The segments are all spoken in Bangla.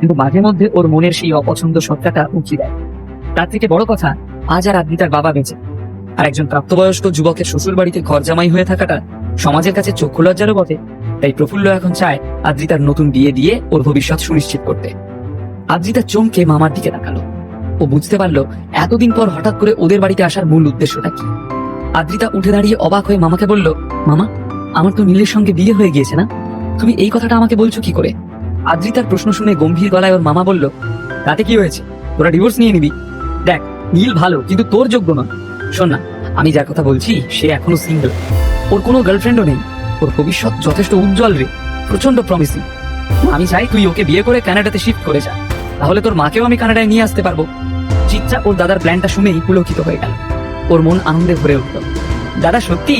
কিন্তু মাঝে মধ্যে ওর মনের সেই অপছন্দ সত্তাটা উঁকি দেয়। তার থেকে বড় কথা, আজ আর আদ্রিতার বাবা বেঁচে। আর একজন প্রাপ্তবয়স্ক যুবকের শ্বশুর বাড়িতে ঘর জামাই হয়ে থাকাটা সমাজের কাছে চক্ষু লজ্জারও বটে, তাই প্রফুল্ল এখন চায় আদ্রিতার নতুন বিয়ে দিয়ে ওর ভবিষ্যৎ সুনিশ্চিত করতে। আদ্রিতা চমকে মামার দিকে তাকালো। ও বুঝতে পারল, এতদিন পর হঠাৎ করে ওদের বাড়িতে আসার মূল উদ্দেশ্যটা কি। আদ্রিতা উঠে দাঁড়িয়ে অবাক হয়ে মামাকে বলল, মামা, আমার তো নীলের সঙ্গে বিয়ে হয়ে গিয়েছে না? তুমি এই কথাটা আমাকে বলছো কি করে? আদ্রিতার প্রশ্ন শুনে গম্ভীর গলায় ওর মামা বলল, তাতে কি হয়েছে? তোরা ডিভোর্স নিয়ে নিবি? দেখ নীল ভালো, কিন্তু তোর যোগ্য নয়। শোন না, আমি যার কথা বলছি, সে এখনও সিঙ্গেল ওর কোনো গার্লফ্রেন্ডও নেই। ওর ভবিষ্যৎ যথেষ্ট উজ্জ্বল রে প্রচণ্ড প্রমিসিং আমি চাই তুই ওকে বিয়ে করে কানাডাতে শিফট করে যা। তাহলে তোর মাকেও আমি কানাডায় নিয়ে আসতে পারব। চিত্রা ওর দাদার প্ল্যানটা শুনেই পুলকিত হয়ে গেল। ওর মন আনন্দে ভরে উঠল। দাদা সত্যি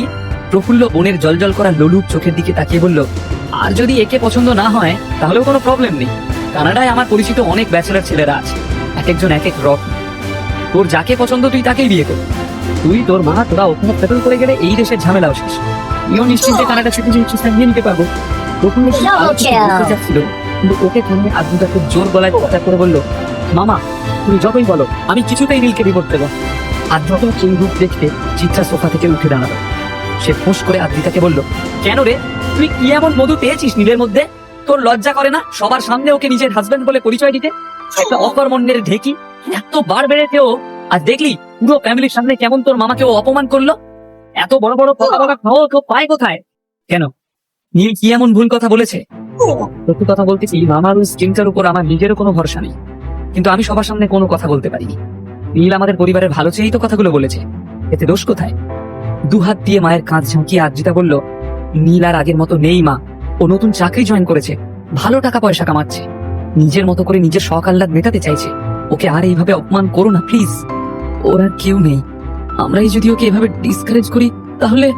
প্রফুল্ল বোনের জলজল করা ললুক চোখের দিকে তাকিয়ে বলল আর যদি একে পছন্দ না হয় তাহলেও কোনো প্রবলেম নেই। কানাডায় আমার পরিচিত অনেক ব্যাচেলার ছেলেরা আছে। এক একজন এক এক রক তোর যাকে পছন্দ তুই তাকেই বিয়ে কর। তুই তোর মা তোরা ওখানে সেটেল করে গেলে এই দেশের ঝামেলাও শেষ। তুইও নিশ্চিন্তে কানাডা সিটিজেনশিপটা নিয়ে নিতে পারব। আরও বলতে চাচ্ছিল, কিন্তু ওকে থামিয়ে আদ্রিতা খুব জোর গলায় কথা করে বলল মামা তুমি যতই বলো আমি কিছুতেই নীলকে বিপদ দেবো আদ্রত সেই রূপ দেখতে চিত্রা সোফা থেকে উঠে দাঁড়াল। সে ফুস করে আদ্রিতাকে বলল, কেন রে? তুই কি এমন মধু পেয়েছিস নীলের মধ্যে? তোর লজ্জা করে না? সবার সামনে ওকে নিজের হাজবেন্ড বলে পরিচয় দিতে? একটা অকর্মণ্যের ঢেকি? এত বার বেড়েতেও আর দেখলি, পুরো ফ্যামিলির সামনে কেমন তোর মামাকে ও অপমান করল? এত বড় বড় কথা বলা খাও কেউ পায় কোথায়? কেন? নীল কি এমন ভুল কথা বলেছে? সত্যি কথা বলতেছি মামার ওই স্কিনটার উপর আমার নিজেরও কোনো ভরসা নেই। কিন্তু আমি সবার সামনে কোনো কথা বলতে পারিনি। নীল আমাদের পরিবারের ভালো চেয়েই তো কথাগুলো বলেছে। এতে দোষ কোথায়? দুহাত দিয়ে মায়ের কাঁধ ঝাঁকিয়ে আদ্রিতা বলল, নীল আর আগের মতো নেই মা। ও নতুন চাকরি জয়েন করেছে। ভালো টাকা পয়সা কামাচ্ছে। নিজের মতো করে নিজের শখ আহ্লাদ মেটাতে চাইছে। ওকে আর এইভাবে অপমান করো না প্লিজ ওর আর কেউ নেই। আমরাই যদি ওকে এভাবে ডিসকারেজ করি, তাহলে?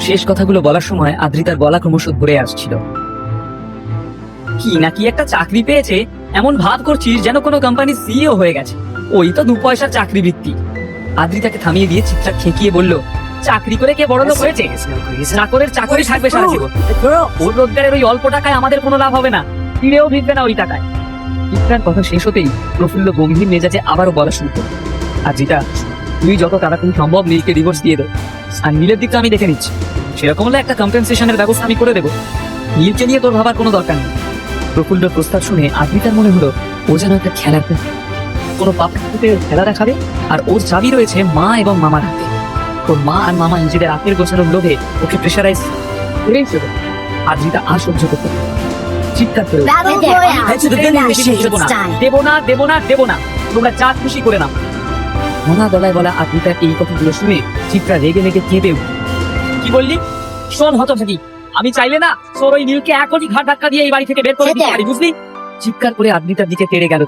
শেষ কথাগুলো বলার সময় আদ্রিতার গলা ক্রমশ ধরে আসছিল। কি নাকি একটা চাকরি পেয়েছে? এমন ভাব করছিস যেন কোনো কোম্পানির সিইও হয়ে গেছে। ওই তো দু পয়সার চাকরি বৃত্তি আদ্রিতাকে থামিয়ে দিয়ে চিৎকার খেকিয়ে বলল চাকরি করে কে বড় লোক হয়েছে? চাকরের চাকরি থাকবে সারা জীবন। ওর রোজগারের ওই অল্প টাকায় আমাদের কোনো লাভ হবে না। ফিরেও ভিড়বে না ওই টাকায়। চিৎকার কথা শেষ হতেই প্রফুল্ল গম্ভীর মেজাজে আবারও বলা শুরু করল। আদ্রিতা তুই যত তাড়াতাড়ি সম্ভব নীলকে ডিভোর্স দিয়ে দে। আর নীলের দিকটা আমি দেখে নিচ্ছি। সেরকম হলে একটা কম্পেনসেশনের ব্যবস্থা আমি করে দেবো। নীলকে নিয়ে তোর ভাবার কোনো দরকার নেই। প্রফুল্ল প্রস্তাব শুনে আদ্রিতার মনে হলো ও যেন একটা খেলার। কোনো পাপড়িতে খেলা দেখাবে আর ওর চাবি রয়েছে মা এবং মামার হাতে। ওর মা আর মামা নিজেদের আত্মের গোছানোর লোভে ওকে প্রেশারাইজ করেই ছিল আদ্রিতা আর সহ্য করতে চিৎকার করে উঠল, Battle "আমি Royale. হচ্ছে তো দেবো না, দেবো না, দেবো না তোমরা খুশি করে নাও। মনা গলায় বলা আদ্রিতার এই কথাগুলো শুনে চিত্রা রেগে রেগে কেঁপে কি বললি? শোন হত থাকি আমি চাইলে না তোর ওই নীলকে এখনই ঘাট ধাক্কা দিয়ে এই বাড়ি থেকে বের করে দিতে পারি বুঝলি? চিৎকার করে আদ্রিতার দিকে তেড়ে গেল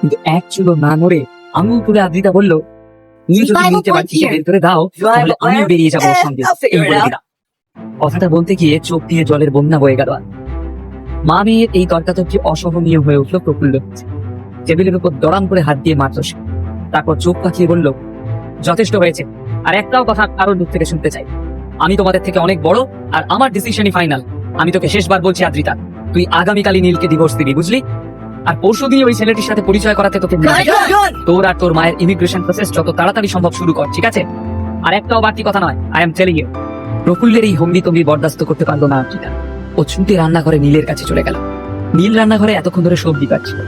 কিন্তু এক চুলো না নড়ে আঙুল তুলে আদ্রিতা বলল বেরিয়ে যাব। কথাটা বলতে গিয়ে চোখ দিয়ে জলের বন্যা বয়ে গেল। মা মেয়ের এই তর্কাতর্কি অসহনীয় হয়ে উঠল প্রফুল্ল। টেবিলের উপর দড়াম করে হাত দিয়ে মারল সে। তারপর চোখ পাকিয়ে বলল যথেষ্ট হয়েছে। আর একটাও কথা কারোর মুখ থেকে শুনতে চাই। আমি তোমাদের থেকে অনেক বড় আর আমার ডিসিশনই ফাইনাল আমি তোকে শেষবার বলছি আদ্রিতা। তুই আগামীকালই নীলকে ডিভোর্স দিবি বুঝলি? আর পরশু দিয়ে ওই ছেলেটির সাথে পরিচয় করাতে তোকে তোর আর তোর মায়ের ইমিগ্রেশন প্রসেস যত তাড়াতাড়ি সম্ভব শুরু কর ঠিক আছে? আর একটাও বাড়তি কথা নয় আই এম টেলিং ইউ প্রফুল্লের এই হম্বি তম্বি বরদাস্ত করতে পারল না আদ্রিতা ও ছুটে রান্নাঘরে নীলের কাছে চলে গেল। নীল রান্নাঘরে এতক্ষণ ধরে সবজি কাটছিল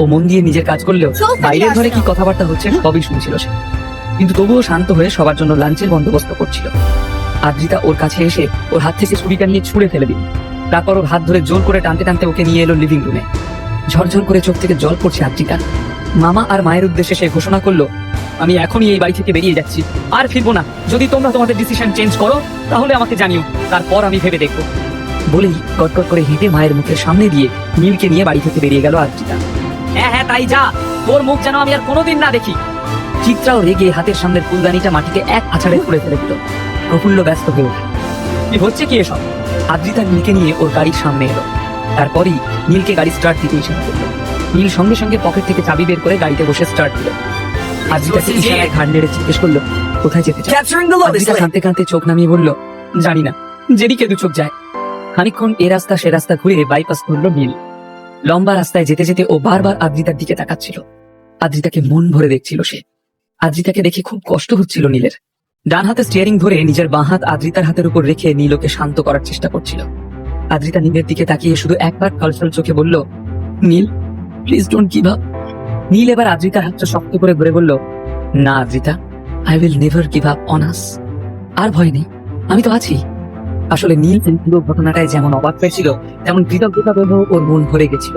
ও মন দিয়ে নিজের কাজ করলেও বাইরের ঘরে কি কথাবার্তা হচ্ছে সবই শুনছিল সে। কিন্তু তবুও শান্ত হয়ে সবার জন্য লাঞ্চের বন্দোবস্ত করছিল। আদ্রিতা ওর কাছে এসে ওর হাত থেকে ছুরিটা নিয়ে ছুঁড়ে ফেলে দিল। তারপর ওর হাত ধরে জোর করে টানতে টানতে ওকে নিয়ে এলো লিভিং রুমে ঝরঝর করে চোখ থেকে জল পড়ছে আদ্রিতা মামা আর মায়ের উদ্দেশ্যে সে ঘোষণা করল, আমি এখনই এই বাড়ি থেকে বেরিয়ে যাচ্ছি। আর ফিরবো না। যদি তোমরা তোমাদের ডিসিশন চেঞ্জ করো, তাহলে আমাকে জানিও। তারপর আমি ভেবে দেখব। বলেই কটকট করে হেঁটে মায়ের মুখের সামনে দিয়ে নীলকে নিয়ে বাড়ি থেকে বেরিয়ে গেল আদ্রিতা হ্যাঁ হ্যাঁ তাই যা। তোর মুখ যেন আমি আর কোনোদিন না দেখি। চিত্রাও রেগে হাতের সামনের ফুলদানিটা মাটিতে এক আছাড়ে খুলে ফেলে দিল। প্রফুল্ল ব্যস্ত হয়ে উঠল। কি হচ্ছে কি এসব? আদ্রিতা নীলকে নিয়ে ওর গাড়ির সামনে এলো। তারপরই নীলকে গাড়ি স্টার্ট দিতে ইশারা করল। নীল সঙ্গে সঙ্গে পকেট থেকে চাবি বের করে গাড়িতে বসে স্টার্ট দিল। ইশারায় ঘাড় নেড়ে জিজ্ঞেস করল কোথায় যেতে চাও? কাঁদতে কাঁদতে চোখ নামিয়ে বলল জানি না। যেদিকে দু চোখ যায়। খানিকক্ষণ এ রাস্তা সে রাস্তা ঘুরে বাইপাস করল নীল। লম্বা রাস্তায় যেতে যেতে ও বারবার আদ্রিতার দিকে তাকাচ্ছিল। আদ্রিতাকে মন ভরে দেখছিল সে। আদ্রিতাকে দেখে খুব কষ্ট হচ্ছিল নীলের। ডান হাতে স্টিয়ারিং ধরে নিজের বাঁ হাত আদ্রিতার হাতের উপর রেখে নীলকে শান্ত করার চেষ্টা করছিল। আদ্রিতা নীলের দিকে তাকিয়ে শুধু একবার কলসল চোখে বলল, Neel please don't give up Neel এবার আদ্রিতার হাতটা শক্ত করে ধরে বলল, না Adrita I will never give up on us আর ভয় নেই, আমি তো আছি। আসলে নীল পুরো ঘটনাটায় যেমন অবাক পেয়েছিল তেমন কৃতজ্ঞতা বোধ ওর মন ভরে গেছিল।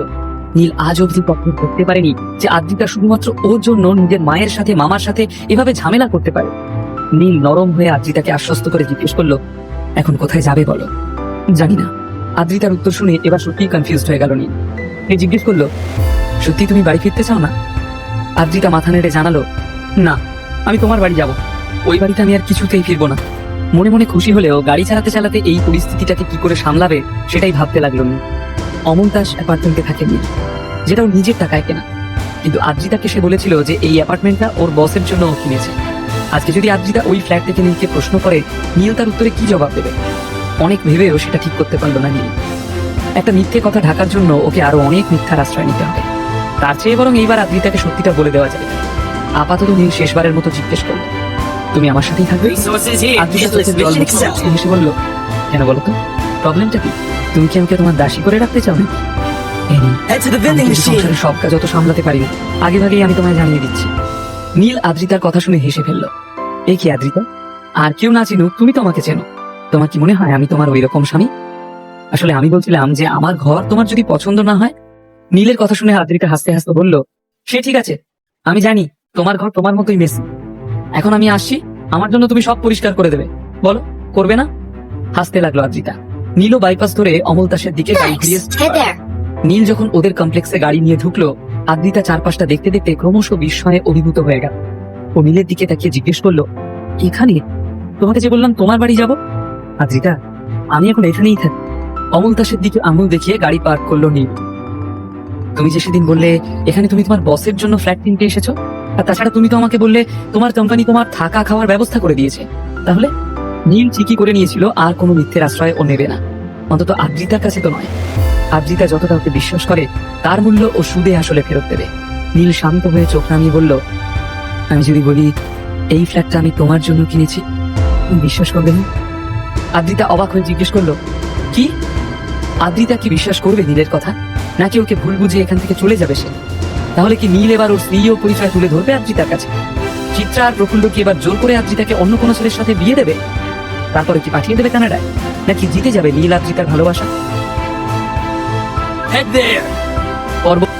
নীল আজ অবধি কখনো করতে পারেনি যে আদ্রিতা শুধুমাত্র ওর জন্য নিজের মায়ের সাথে, মামার সাথে এভাবে ঝামেলা করতে পারে। নীল নরম হয়ে আদ্রিতাকে আশ্বস্ত করে জিজ্ঞেস করল, এখন কোথায় যাবে বলো? জানি না। আদ্রিতার উত্তর শুনে এবার সত্যিই কনফিউজড হয়ে গেল নীল। জিজ্ঞেস করল, সত্যি তুমি বাড়ি ফিরতে চাও না? আদ্রিতা মাথা নেড়ে জানালো, না, আমি তোমার বাড়ি যাব। ওই বাড়িতে আমি আর কিছুতেই ফিরবো না। মনে মনে খুশি হলেও গাড়ি চালাতে চালাতে এই পরিস্থিতিটাকে কি করে সামলাবে, সেটাই ভাবতে লাগল নীল। অমন দাস অ্যাপার্টমেন্টে থাকে নীল, যেটা ও নিজের টাকায় কেনা। কিন্তু আদ্রিতাকে সে বলেছিল যে এই অ্যাপার্টমেন্টটা ওর বসের জন্য ও কিনেছে। আজকে যদি আদ্রিতা ওই ফ্ল্যাট থেকে নীলকে প্রশ্ন করে, নীল তার উত্তরে কি জবাব দেবে? অনেক ভেবেও সেটা ঠিক করতে পারল না নীল। একটা মিথ্যে কথা ঢাকার জন্য ওকে আরও অনেক মিথ্যার আশ্রয় নিতে হবে। তার চেয়ে বরং এইবার আদ্রিতাকে সত্যিটা বলে দেওয়া যায় আপাতত নীল শেষবারের মতো জিজ্ঞেস করল তুমি আমার সাথেই থাকবে? আদ্রিতা চোখে জল. হেসে বলল কেন বলো তো? প্রবলেমটা কি? তুমি কি আমাকে তোমার দাসী করে রাখতে চাও নাকি. সংসারের সব কাজ অত সামলাতে পারি আগে ভাগেই আমি তোমায় জানিয়ে দিচ্ছি। নীল আদ্রিতার কথা শুনে হেসে ফেলল এই কি আদ্রিতা? আর কেউ না চিনুক তুমি তো আমাকে চেনো। তোমার কি মনে হয় আমি তোমার ওই রকম স্বামী? আসলে আমি বলছিলাম যে আমার ঘর তোমার যদি পছন্দ না হয় নীলের কথা শুনে আদ্রিতা হাসতে হাসতে বলল সে ঠিক আছে আমি জানি তোমার ঘর তোমার মতোই মেসি এখন আমি আসছি আমার জন্য তুমি সব পরিষ্কার করে দেবে। বলো করবে না? হাসতে লাগল আদ্রিতা নীলও বাইপাস ধরে অমল দাসের দিকে গাড়ি নীল যখন ওদের কমপ্লেক্সে গাড়ি নিয়ে ঢুকলো আদ্রিতা চারপাশটা দেখতে দেখতে ক্রমশ বিস্ময়ে অভিভূত হয়ে গেল। ও নীলের দিকে তাকিয়ে জিজ্ঞেস করল এখানে? তোমাকে যে বললাম তোমার বাড়ি যাব? আদ্রিতা আমি এখন এখানেই থাকি। অমল দাসের দিকে আঙুল দেখিয়ে গাড়ি পার্ক করল নীল। তুমি যে সেদিন বললে, এখানে তুমি তোমার বসের জন্য ফ্ল্যাট কিনতে এসেছ? আর তাছাড়া তুমি তো আমাকে বললে, তোমার কোম্পানি তোমার থাকা খাওয়ার ব্যবস্থা করে দিয়েছে। তাহলে নীল ঠিকই করে নিয়েছিল, আর কোনো মিথ্যের আশ্রয় ও নেবে না। অন্তত আদ্রিতার কাছে তো নয়। আদ্রিতা যতটা ওকে বিশ্বাস করে, তার মূল্য ও সুদে আসলে ফেরত দেবে। নীল শান্ত হয়ে চোখ নামিয়ে বলল, আমি যদি বলি, এই ফ্ল্যাটটা আমি তোমার জন্য কিনেছি বিশ্বাস করবে না? আদ্রিতা অবাক হয়ে জিজ্ঞেস করল কি? আদ্রিতা কি বিশ্বাস করবে নীলের কথা? নাকি ওকে ভুল বুঝে এখান থেকে চলে যাবে সে? তাহলে কি নীল এবার ওর স্ত্রী ও পরিচয় তুলে ধরবে আদ্রিতার কাছে? চিত্রা আর প্রফুল্ল কি এবার জোর করে আদ্রিতাকে অন্য কোনো ছেলের সাথে বিয়ে দেবে? তারপরে কি পাঠিয়ে দেবে কানাডায়? নাকি জিতে যাবে নীল আদ্রিতার ভালোবাসা? Head there. পর্ব